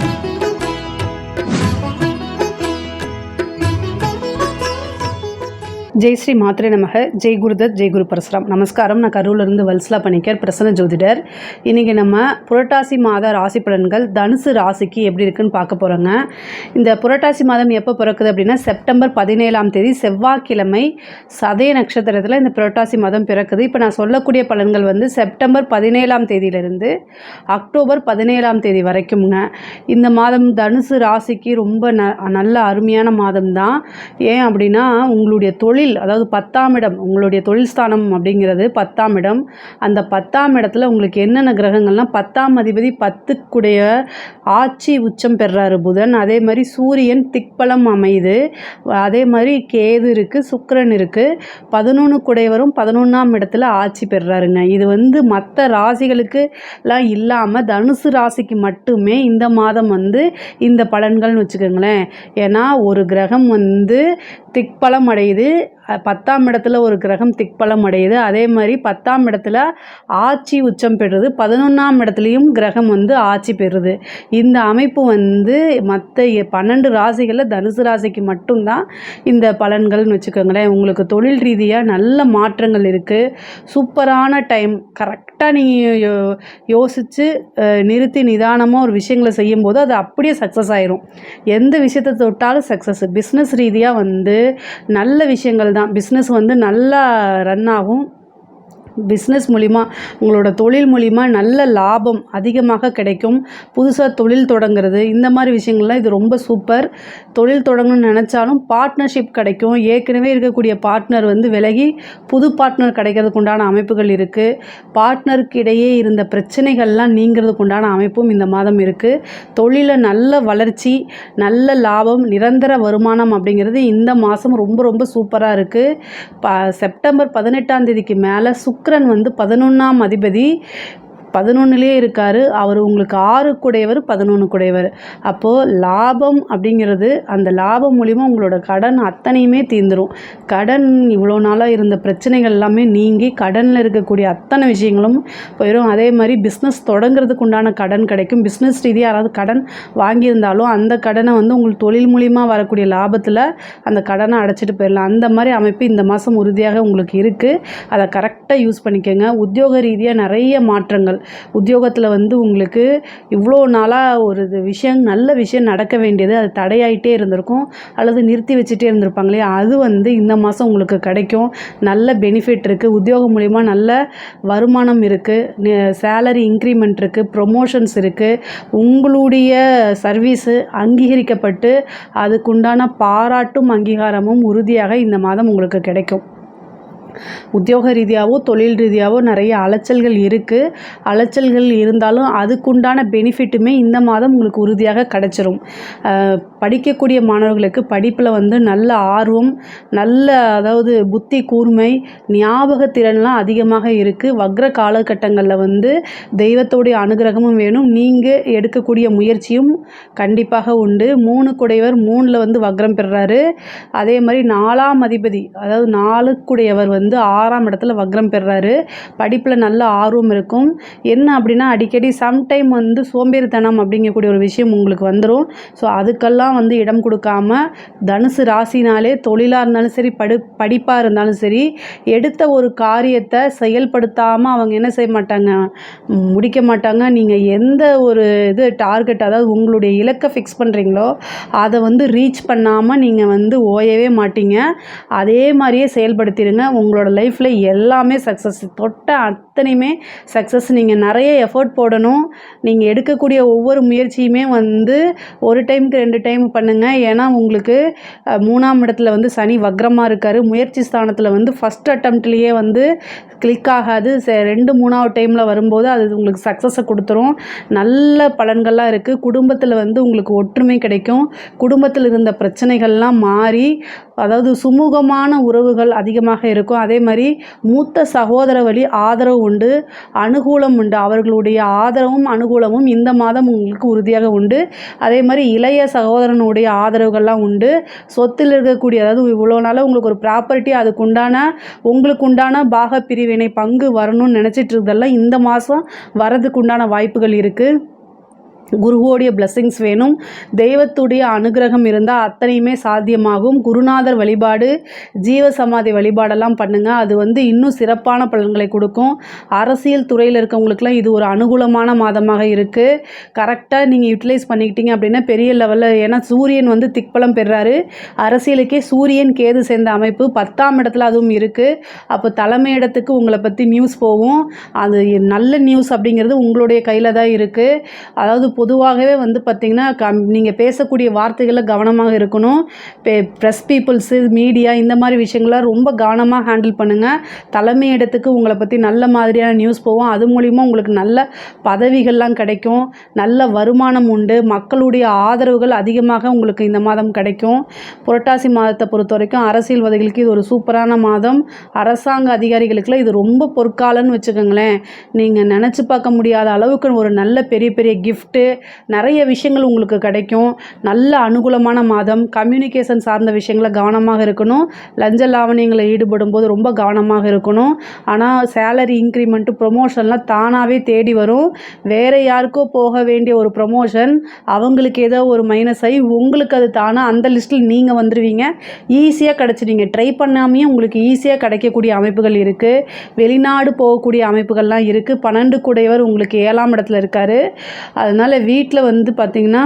Thank you. Jai Sri மாத்திரை நமக. ஜெய் குருதத் ஜெய் குரு பரசுராம். நமஸ்காரம். நான் கரூர்லேருந்து வல்சலா பணிக்கர் பிரசன்ன ஜோதிடர். இன்றைக்கி நம்ம புரட்டாசி மாத ராசி பலன்கள் தனுசு ராசிக்கு எப்படி இருக்குன்னு பார்க்க போகிறோங்க இந்த புரட்டாசி மாதம் எப்போ பிறக்குது அப்படின்னா செப்டம்பர் பதினேழாம் தேதி செவ்வாய்க்கிழமை சதய நட்சத்திரத்தில் இந்த புரட்டாசி மாதம் பிறக்குது. இப்போ நான் சொல்லக்கூடிய பலன்கள் வந்து செப்டம்பர் பதினேழாம் தேதியிலிருந்து அக்டோபர் பதினேழாம் தேதி வரைக்கும்ங்க. இந்த மாதம் தனுசு ராசிக்கு ரொம்ப ந நல்ல அருமையான மாதம் தான் ஏன் அப்படின்னா உங்களுடைய தொழில் அதாவது பத்தாம் இடம் உங்களுடைய தொழில் ஸ்தானம் அப்படிங்கிறது பத்தாம் இடம். அந்த பத்தாம் இடத்துல உங்களுக்கு என்னென்ன கிரகங்கள்லாம் பத்தாம் அதிபதி பத்துக்குடைய ஆட்சி உச்சம் பெறாரு புதன். அதே மாதிரி சூரியன் திக்பலம் அமையுது. அதே மாதிரி கேது இருக்குது சுக்கரன் இருக்குது பதினொன்று குடையவரும் பதினொன்றாம் இடத்துல ஆட்சி பெறாருங்க. இது வந்து மற்ற ராசிகளுக்குலாம் இல்லாமல் தனுசு ராசிக்கு மட்டுமே இந்த மாதம் வந்து இந்த பலன்கள்னு வச்சுக்கோங்களேன். ஏன்னா ஒரு கிரகம் வந்து திக்பலம் அடையுது. பத்தாம் இடத்துல ஒரு கிரகம் திக்பலம் அடையுது. அதே மாதிரி பத்தாம் இடத்துல ஆட்சி உச்சம் பெறுது. பதினொன்றாம் இடத்துலையும் கிரகம் வந்து ஆட்சி பெறுது. இந்த அமைப்பு வந்து மற்ற பன்னெண்டு ராசிகளில் தனுசு ராசிக்கு மட்டும்தான் இந்த பலன்கள்னு வச்சுக்கோங்களேன். உங்களுக்கு தொழில் ரீதியாக நல்ல மாற்றங்கள் இருக்குது சூப்பரான டைம் கரெக்ட் கரெக்டாக நீங்கள் யோ யோசித்து நிறுத்தி நிதானமாக ஒரு விஷயங்களை செய்யும்போது அது அப்படியே சக்ஸஸ் ஆயிரும். எந்த விஷயத்தை தொட்டாலும் சக்ஸஸ் பிஸ்னஸ் ரீதியாக வந்து நல்ல விஷயங்கள் தான். பிஸ்னஸ் வந்து நல்லா ரன் ஆகும். பிஸ்னஸ் மூலிமா உங்களோட தொழில் மூலிமா நல்ல லாபம் அதிகமாக கிடைக்கும். புதுசாக தொழில் தொடங்குறது இந்த மாதிரி விஷயங்கள்லாம் இது ரொம்ப சூப்பர் தொழில் தொடங்கணும்னு நினச்சாலும் பார்ட்னர்ஷிப் கிடைக்கும். ஏற்கனவே இருக்கக்கூடிய பார்ட்னர் வந்து விலகி புது பார்ட்னர் கிடைக்கிறதுக்கு உண்டான அமைப்புகள் இருக்குது பார்ட்னருக்கு இடையே இருந்த பிரச்சனைகள்லாம் நீங்கிறதுக்கு உண்டான அமைப்பும் இந்த மாதம் இருக்குது தொழிலில் நல்ல வளர்ச்சி நல்ல லாபம் நிரந்தர வருமானம் அப்படிங்கிறது இந்த மாதம் ரொம்ப ரொம்ப சூப்பராக இருக்குது ப செப்டம்பர் பதினெட்டாம் தேதிக்கு மேலே சுக்கிரன் வந்து பதினொன்றாம் அதிபதி. பதினொன்றுலேயே இருக்கார். அவர் உங்களுக்கு ஆறு குடையவர் பதினொன்று குடையவர். அப்போது லாபம் அப்படிங்கிறது அந்த லாபம் மூலிமா உங்களோட கடன் அத்தனையுமே தீர்ந்துடும் கடன் இவ்வளோ நாளாக இருந்த பிரச்சனைகள் எல்லாமே நீங்கி கடனில் இருக்கக்கூடிய அத்தனை விஷயங்களும் போயிடும் அதே மாதிரி பிஸ்னஸ் தொடங்குறதுக்கு உண்டான கடன் கிடைக்கும். பிஸ்னஸ் ரீதியாக யாராவது கடன் வாங்கியிருந்தாலும் அந்த கடனை வந்து உங்களுக்கு தொழில் மூலிமா வரக்கூடிய லாபத்தில் அந்த கடனை அடைச்சிட்டு போயிடலாம் அந்த மாதிரி அமைப்பு இந்த மாதம் உறுதியாக உங்களுக்கு இருக்குது அதை கரெக்டாக யூஸ் பண்ணிக்கோங்க. உத்தியோக ரீதியாக நிறைய மாற்றங்கள் உத்தியோகத்தில் வந்து உங்களுக்கு இவ்வளோ நாளாக ஒரு இது விஷயம் நல்ல விஷயம் நடக்க வேண்டியது அது தடையாயிட்டே இருந்திருக்கும். அல்லது நிறுத்தி வச்சுட்டே இருந்திருப்பாங்க இல்லையா அது வந்து இந்த மாதம் உங்களுக்கு கிடைக்கும். நல்ல பெனிஃபிட் இருக்குது உத்தியோகம் மூலிமா நல்ல வருமானம் இருக்குது சேலரி இன்க்ரிமெண்ட் இருக்குது ப்ரொமோஷன்ஸ் இருக்குது உங்களுடைய சர்வீஸு அங்கீகரிக்கப்பட்டு அதுக்குண்டான பாராட்டும் அங்கீகாரமும் உறுதியாக இந்த மாதம் உங்களுக்கு கிடைக்கும். உத்தியோக ரீதியாகவோ தொழில் ரீதியாகவோ நிறைய அலைச்சல்கள் இருக்குது அலைச்சல்கள் இருந்தாலும் அதுக்குண்டான பெனிஃபிட்டுமே இந்த மாதம் உங்களுக்கு உறுதியாக கிடச்சிரும். படிக்கக்கூடிய மாணவர்களுக்கு படிப்பில் வந்து நல்ல ஆர்வம் நல்ல அதாவது புத்தி கூர்மை ஞாபக திறன்லாம் அதிகமாக இருக்குது வக்ர காலகட்டங்களில் வந்து தெய்வத்தோடைய அனுகிரகமும் வேணும். நீங்கள் எடுக்கக்கூடிய முயற்சியும் கண்டிப்பாக உண்டு. மூணு குடையவர் மூணில் வந்து வக்ரம் பெறுறாரு அதே மாதிரி நாலாம் அதிபதி அதாவது நாலுக்குடையவர் வந்து வந்து ஆறாம் இடத்துல வக்ரம் பெறுறாரு படிப்பில் நல்ல ஆர்வம் இருக்கும். என்ன அப்படின்னா அடிக்கடி சம்டைம் வந்து சோம்பேறித்தனம் அப்படிங்கக்கூடிய ஒரு விஷயம் உங்களுக்கு வந்துடும் ஸோ அதுக்கெல்லாம் வந்து இடம் கொடுக்காம தனுசு ராசினாலே தொழிலாக இருந்தாலும் சரி படு படிப்பாக இருந்தாலும் சரி எடுத்த ஒரு காரியத்தை செயல்படுத்தாமல் அவங்க என்ன செய்ய மாட்டாங்க? முடிக்க மாட்டாங்க. நீங்கள் எந்த ஒரு இது டார்கெட் அதாவது உங்களுடைய இலக்கை ஃபிக்ஸ் பண்ணுறீங்களோ அதை வந்து ரீச் பண்ணாமல் நீங்கள் வந்து ஓயவே மாட்டீங்க. அதே மாதிரியே செயல்படுத்திடுங்க உங்களோட லைஃப்பில் எல்லாமே சக்ஸஸ் தொட்ட அத்தனையுமே சக்ஸஸ் நீங்கள் நிறைய எஃபோர்ட் போடணும். நீங்கள் எடுக்கக்கூடிய ஒவ்வொரு முயற்சியுமே வந்து ஒரு டைமுக்கு ரெண்டு டைம் பண்ணுங்கள் ஏன்னா உங்களுக்கு மூணாம் இடத்துல வந்து சனி வக்ரமாக இருக்கார். முயற்சி ஸ்தானத்தில் வந்து ஃபஸ்ட் அட்டம்ப்ட்லேயே வந்து கிளிக் ஆகாது. ச- ரெண்டு மூணாவது டைமில் வரும்போது அது உங்களுக்கு சக்ஸஸை கொடுத்துரும். நல்ல பலன்கள்லாம் இருக்குது குடும்பத்தில் வந்து உங்களுக்கு ஒற்றுமை கிடைக்கும். குடும்பத்தில் இருந்த பிரச்சனைகள்லாம் மாறி அதாவது சுமூகமான உறவுகள் அதிகமாக இருக்கும். அதே மாதிரி மூத்த சகோதர வழி ஆதரவு உண்டு அனுகூலம் உண்டு. அவர்களுடைய ஆதரவும் அனுகூலமும் இந்த மாதம் உங்களுக்கு உறுதியாக உண்டு. அதே மாதிரி இளைய சகோதரனுடைய ஆதரவுகள்லாம் உண்டு. சொத்தில் இருக்கக்கூடிய அதாவது இவ்வளோ நாளாக உங்களுக்கு ஒரு ப்ராப்பர்ட்டி அதுக்குண்டான உங்களுக்கு உண்டான பாக பிரிவினை பங்கு வரணும்னு நினச்சிட்டு இருந்ததெல்லாம் இந்த மாதம் வரதுக்கு உண்டான வாய்ப்புகள் இருக்குது குருவோடைய பிளஸ்ஸிங்ஸ் வேணும். தெய்வத்துடைய அனுகிரகம் இருந்தால் அத்தனையுமே சாத்தியமாகும். குருநாதர் வழிபாடு ஜீவ சமாதி வழிபாடெல்லாம் பண்ணுங்கள் அது வந்து இன்னும் சிறப்பான பலன்களை கொடுக்கும். அரசியல் துறையில் இருக்கவங்களுக்குலாம் இது ஒரு அனுகூலமான மாதமாக இருக்குது கரெக்டாக நீங்கள் யூட்டிலைஸ் பண்ணிக்கிட்டீங்க அப்படின்னா பெரிய லெவலில் ஏன்னா சூரியன் வந்து திக்பலம் பெறாரு. அரசியலுக்கே சூரியன் கேது சேர்ந்த அமைப்பு பத்தாம் இடத்துல அதுவும் இருக்குது அப்போ தலைமை இடத்துக்கு உங்களை பற்றி நியூஸ் போகும். அது நல்ல நியூஸ் அப்படிங்கிறது உங்களுடைய கையில் தான் இருக்குது அதாவது பொதுவாகவே வந்து பார்த்திங்கன்னா கம் நீங்கள் பேசக்கூடிய வார்த்தைகளில் கவனமாக இருக்கணும். பே ப்ரெஸ் பீப்புள்ஸு மீடியா இந்த மாதிரி விஷயங்கள்லாம் ரொம்ப கவனமாக ஹேண்டில் பண்ணுங்கள் தலைமை இடத்துக்கு உங்களை பற்றி நல்ல மாதிரியான நியூஸ் போவோம் அது மூலிமா உங்களுக்கு நல்ல பதவிகள்லாம் கிடைக்கும். நல்ல வருமானம் உண்டு. மக்களுடைய ஆதரவுகள் அதிகமாக உங்களுக்கு இந்த மாதம் கிடைக்கும். புரட்டாசி மாதத்தை பொறுத்த வரைக்கும் அரசியல்வாதிகளுக்கு இது ஒரு சூப்பரான மாதம். அரசாங்க அதிகாரிகளுக்குலாம் இது ரொம்ப பொற்காலம்னு வச்சுக்கோங்களேன். நீங்கள் நினச்சி பார்க்க முடியாத அளவுக்கு ஒரு நல்ல பெரிய பெரிய கிஃப்ட்டு நிறைய விஷயங்கள் உங்களுக்கு கிடைக்கும். நல்ல அனுகூலமான மாதம் கம்யூனிகேஷன் சார்ந்த விஷயங்களை கவனமாக இருக்கணும். லஞ்ச லாவணியங்களை ஈடுபடும் போது ரொம்ப கவனமாக இருக்கணும். ஆனால் சேலரி இன்க்ரிமெண்ட்டு ப்ரொமோஷன்லாம் தானாகவே தேடி வரும். வேறு யாருக்கோ போக வேண்டிய ஒரு ப்ரொமோஷன் அவங்களுக்கு ஏதோ ஒரு மைனஸ் ஆகி உங்களுக்கு அது தானாக அந்த லிஸ்ட்டில் நீங்கள் வந்துடுவீங்க ஈஸியாக கிடச்சிடுவீங்க. ட்ரை பண்ணாமையே உங்களுக்கு ஈஸியாக கிடைக்கக்கூடிய அமைப்புகள் இருக்குது வெளிநாடு போகக்கூடிய அமைப்புகள்லாம் இருக்குது பன்னெண்டு கூடையவர் உங்களுக்கு ஏழாம் இடத்துல இருக்கார். அதனால் வீட்டில் வந்து பார்த்திங்கன்னா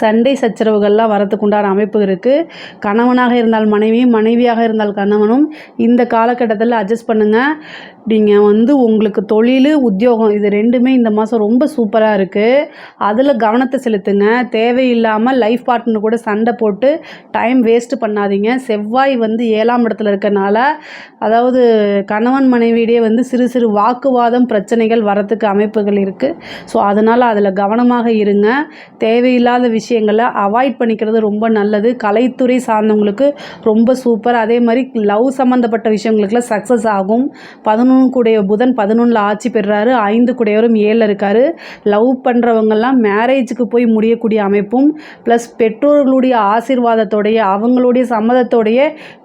சண்டை சச்சரவுகள்லாம் வரத்துக்கு உண்டான அமைப்பு இருக்குது கணவனாக இருந்தால் மனைவியும் மனைவியாக இருந்தால் கணவனும் இந்த காலகட்டத்தில் அட்ஜஸ்ட் பண்ணுங்கள் நீங்கள் வந்து உங்களுக்கு தொழில் உத்தியோகம் இது ரெண்டுமே இந்த மாதம் ரொம்ப சூப்பராக இருக்குது அதில் கவனத்தை செலுத்துங்க. தேவையில்லாமல் லைஃப் பார்ட்னர் கூட சண்டை போட்டு டைம் வேஸ்ட்டு பண்ணாதீங்க. செவ்வாய் வந்து ஏழாம் இடத்துல இருக்கனால அதாவது கணவன் மனைவியிடையே வந்து சிறு சிறு வாக்குவாதம் பிரச்சனைகள் வரத்துக்கு அமைப்புகள் இருக்குது ஸோ அதனால் அதில் கவனமாக இருங்க. தேவையில்லாத விஷயங்களை அவாய்ட் பண்ணிக்கிறது ரொம்ப நல்லது. கலைத்துறை சார்ந்தவங்களுக்கு ரொம்ப சூப்பர் அதே மாதிரி லவ் சம்மந்தப்பட்ட விஷயங்களுக்குலாம் சக்ஸஸ் ஆகும். பதினொன்று கூடிய புதன் பதினொன்றில் ஆட்சி பெறுறாரு ஐந்து கூடையவரும் ஏழில் இருக்கார். லவ் பண்ணுறவங்கெல்லாம் மேரேஜுக்கு போய் முடியக்கூடிய அமைப்பும் ப்ளஸ் பெற்றோர்களுடைய ஆசீர்வாதத்தோடைய அவங்களுடைய சம்மதத்தோடைய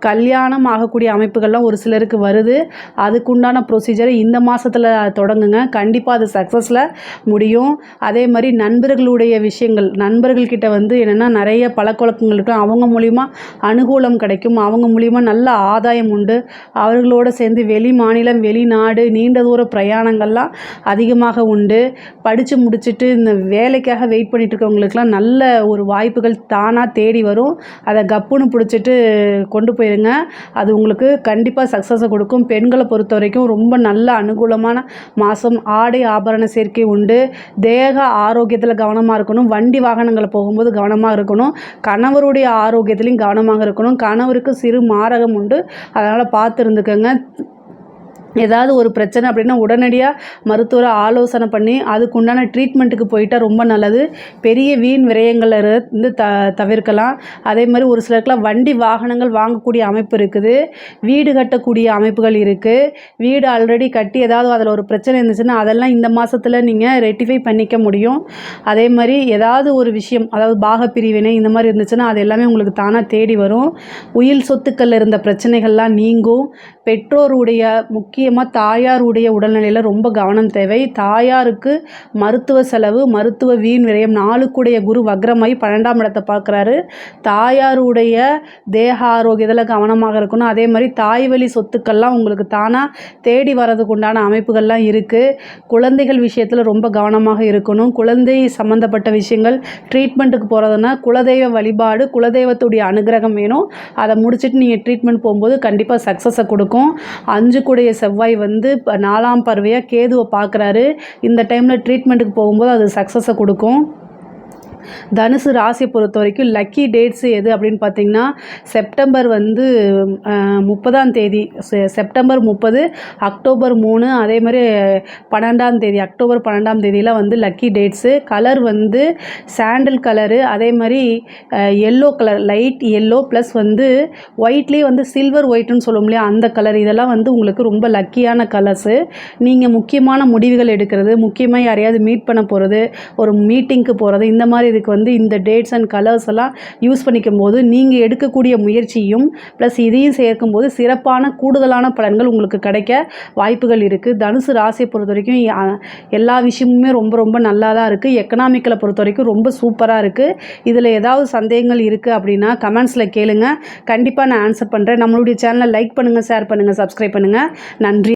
கல்யாணம் ஆகக்கூடிய அமைப்புகள்லாம் ஒரு சிலருக்கு வருது. அதுக்குண்டான ப்ரொசீஜரை இந்த மாதத்தில் தொடங்குங்க. கண்டிப்பாக அது சக்ஸஸில் முடியும். அதே மாதிரி நண்பர்களுடைய விஷயங்கள் நண்பர்கள் நண்பர்கள்கிட்ட வந்து என்னென்னா நிறைய பழக்கவழக்கங்கள் இருக்கும். அவங்க மூலிமா அனுகூலம் கிடைக்கும். அவங்க மூலிமா நல்ல ஆதாயம் உண்டு. அவர்களோடு சேர்ந்து வெளி மாநிலம் வெளிநாடு நீண்ட தூர பிரயாணங்கள்லாம் அதிகமாக உண்டு. படித்து முடிச்சுட்டு இந்த வேலைக்காக வெயிட் பண்ணிட்டு இருக்கவங்களுக்குலாம் நல்ல ஒரு வாய்ப்புகள் தானாக தேடி வரும். அதை கப்புன்னு பிடிச்சிட்டு கொண்டு போயிருங்க. அது உங்களுக்கு கண்டிப்பாக சக்ஸஸை கொடுக்கும். பெண்களை பொறுத்த வரைக்கும் ரொம்ப நல்ல அனுகூலமான மாதம் ஆடை ஆபரண சேர்க்கை உண்டு. தேக ஆரோக்கியத்தில் கவனமாக இருக்கணும். வண்டி வாகனங்கள் போகும்போது கவனமாக இருக்கணும். கணவருடைய ஆரோக்கியத்துலேயும் கவனமாக இருக்கணும். கணவருக்கு சிறு மாரகம் உண்டு. அதனால் பார்த்து இருந்துக்கோங்க ஏதாவது ஒரு பிரச்சனை அப்படின்னா உடனடியாக மருத்துவரை ஆலோசனை பண்ணி அதுக்குண்டான ட்ரீட்மெண்ட்டுக்கு போயிட்டா ரொம்ப நல்லது. பெரிய வீண் விரயங்களில் இருந்து த தவிர்க்கலாம். அதே மாதிரி ஒரு சிலருக்குலாம் வண்டி வாகனங்கள் வாங்கக்கூடிய அமைப்பு இருக்குது. வீடு கட்டக்கூடிய அமைப்புகள் இருக்குது வீடு ஆல்ரெடி கட்டி ஏதாவது அதில் ஒரு பிரச்சனை இருந்துச்சுன்னா அதெல்லாம் இந்த மாதத்தில் நீங்கள் ரெட்டிஃபை பண்ணிக்க முடியும். அதே மாதிரி ஏதாவது ஒரு விஷயம் அதாவது பாகப்பிரிவினை இந்த மாதிரி இருந்துச்சுன்னா அது எல்லாமே உங்களுக்கு தானாக தேடி வரும். உயில் சொத்துக்களில் இருந்த பிரச்சனைகள்லாம் நீங்கும். பெற்றோருடைய முக்கியமாக தாயாருடைய உடல்நிலையில் ரொம்ப கவனம் தேவை. தாயாருக்கு மருத்துவ செலவு மருத்துவ வீண் விரயம் நாளுக்குடைய குரு வக்ரமாய் பன்னெண்டாம் இடத்தை பார்க்குறாரு. தாயாருடைய தேக ஆரோக்கியத்தில் கவனமாக இருக்கணும். அதே மாதிரி தாய் வழி சொத்துக்கள்லாம் உங்களுக்கு தானாக தேடி வர்றதுக்கு உண்டான அமைப்புகள்லாம் இருக்குது குழந்தைகள் விஷயத்தில் ரொம்ப கவனமாக இருக்கணும். குழந்தை சம்மந்தப்பட்ட விஷயங்கள் ட்ரீட்மெண்ட்டுக்கு போகிறதுனா குலதெய்வ வழிபாடு குலதெய்வத்துடைய அனுகிரகம் வேணும். அதை முடிச்சுட்டு நீங்கள் ட்ரீட்மெண்ட் போகும்போது கண்டிப்பாக சக்ஸஸை கொடுக்கும் அஞ்சு கூடைய செவ்வாய் வந்து இப்போ நாலாம் பறவையாக கேதுவை பார்க்குறாரு. இந்த டைமில் ட்ரீட்மெண்ட்டுக்கு போகும்போது அது சக்ஸஸை கொடுக்கும். தனுசு ராசியை பொறுத்த வரைக்கும் லக்கி டேட்ஸு எது அப்படின்னு பார்த்தீங்கன்னா செப்டம்பர் வந்து முப்பதாம் தேதி செப்டம்பர் முப்பது அக்டோபர் மூணு அதே மாதிரி பன்னெண்டாம் தேதி அக்டோபர் பன்னெண்டாம் தேதியெலாம் வந்து லக்கி டேட்ஸு கலர் வந்து சாண்டில் கலரு அதே மாதிரி yellow colour light yellow plus வந்து ஒயிட்லேயே வந்து சில்வர் ஒயிட்னு சொல்லுவோம் இல்லையா அந்த கலர் இதெல்லாம் வந்து உங்களுக்கு ரொம்ப லக்கியான கலர்ஸு நீங்கள் முக்கியமான முடிவுகள் எடுக்கிறது முக்கியமாக யாரையாவது மீட் பண்ண போகிறது ஒரு மீட்டிங்க்கு போகிறது இந்த மாதிரி இதுக்கு வந்து இந்த டேட்ஸ் அண்ட் கலர்ஸ் எல்லாம் யூஸ் பண்ணிக்கும் போது நீங்கள் எடுக்கக்கூடிய முயற்சியும் ப்ளஸ் இதையும் சேர்க்கும்போது சிறப்பான கூடுதலான பலன்கள் உங்களுக்கு கிடைக்க வாய்ப்புகள் இருக்குது தனுசு ராசியை பொறுத்த வரைக்கும் எல்லா விஷயமுமே ரொம்ப ரொம்ப நல்லா தான் இருக்குது எக்கனாமிக்கலை பொறுத்த வரைக்கும் ரொம்ப சூப்பராக இருக்குது இதில் ஏதாவது சந்தேகங்கள் இருக்குது அப்படின்னா கமெண்ட்ஸில் கேளுங்கள் கண்டிப்பாக நான் ஆன்சர் பண்ணுறேன் நம்மளுடைய சேனலை லைக் பண்ணுங்கள் ஷேர் பண்ணுங்கள் சப்ஸ்கிரைப் பண்ணுங்கள் நன்றி.